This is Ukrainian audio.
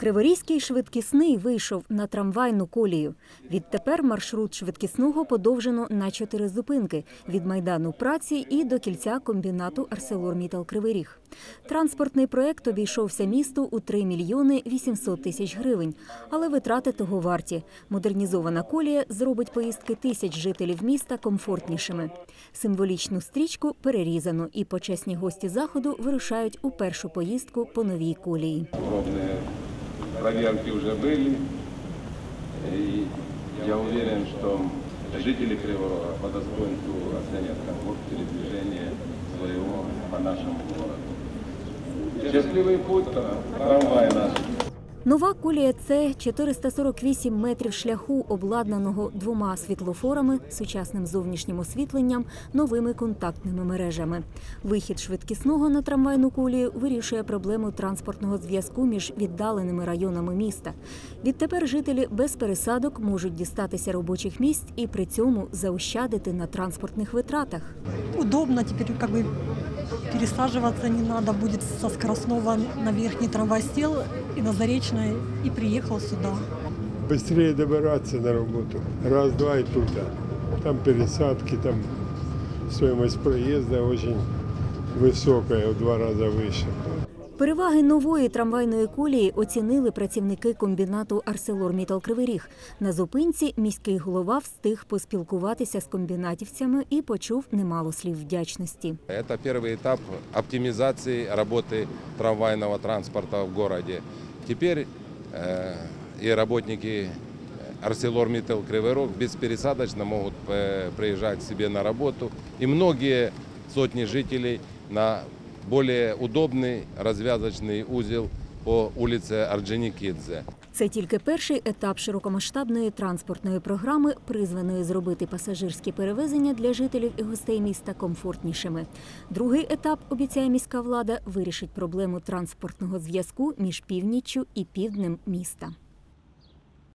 Криворізький швидкісний вийшов на трамвайну колію. Відтепер маршрут швидкісного подовжено на чотири зупинки від майдану праці і до кільця комбінату Арселормітал Кривий Ріг. Транспортний проект обійшовся місту у 3 мільйони 800 тисяч гривень, але витрати того варті. Модернізована колія зробить поїздки тисяч жителів міста комфортнішими. Символічну стрічку перерізано, і почесні гості заходу вирушають у першу поїздку по новій колії. Проверки уже были. И я уверен, что жители Криворога по достоинству оценят комфорт передвижения своего по нашему городу. Счастливый путь, трамвай наш. Нова колія це 448 метрів шляху, обладнаного двома світлофорами, сучасним зовнішнім освітленням, новими контактними мережами. Вихід швидкісного на трамвайну колію вирішує проблему транспортного зв'язку між віддаленими районами міста. Відтепер жителі без пересадок можуть дістатися робочих місць і при цьому заощадити на транспортних витратах. удобно теперь как бы пересаживаться не надо будет со скоростного на верхний трамвай сел и на Заречной и приехал сюда. быстрее добираться на работу. Раз-два и тут. Там пересадки, там стоимость проезда очень высокая, в два раза выше. Переваги нової трамвайної колії оцінили працівники комбінату Арселормітал Кривий Ріг. На зупинці міський голова встиг поспілкуватися з комбінатівцями і почув немало слів вдячності. Это первый этап оптимизации работы трамвайного транспорта в городе. Теперь э, и работники ArcelorMittal Кривой Рог беспересадочно могут э, приезжать к себе на работу. И многие сотни жителей на более удобный развязочный узел по улице Орджоникидзе. Це тільки перший етап широкомасштабної транспортної програми, призваної зробити пасажирські перевезення для жителів і гостей міста комфортнішими. Другий етап, обіцяє міська влада, вирішить проблему транспортного зв'язку між північчю і півднем міста.